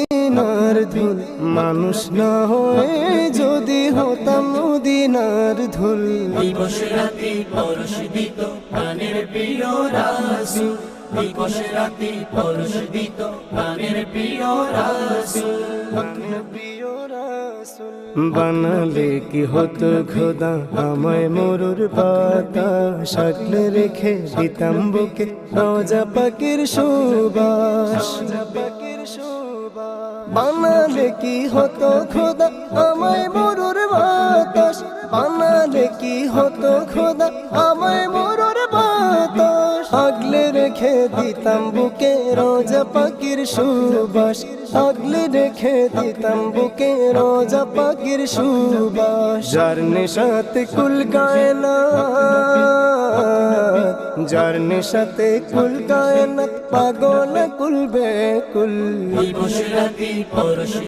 মদিনার ধুল মানুষ না হয়ে যদি হতাম মদিনার ধুল। দিবস রাতি পরশ দিত প্রাণের প্রিয় রাসূল। দিবস রাতি পরশ দিত প্রাণের প্রিয় রাসূল। প্রিয় রাসূল। বানালে কি হতো খোদা? আমায় মরুর পাতা। সাকলে রেখে দিতাম বুকে রোজা পাখির সুবাস পাখির সুবাস। বানালে কি হতো খোদা? আমায় মরুর বাতাস। বানালে কি হতো খোদা? আমায় মরুর বাতাস। আগলে রেখে দিতাম বুকে রোজা পাখির সুবাস। আগলে রেখে দিতাম বুকে রোজা পাখির সুবাস। যার নেশাতে কুল গায় না যার নেশাতে কুল কায়নাত পাগল কুল পরশ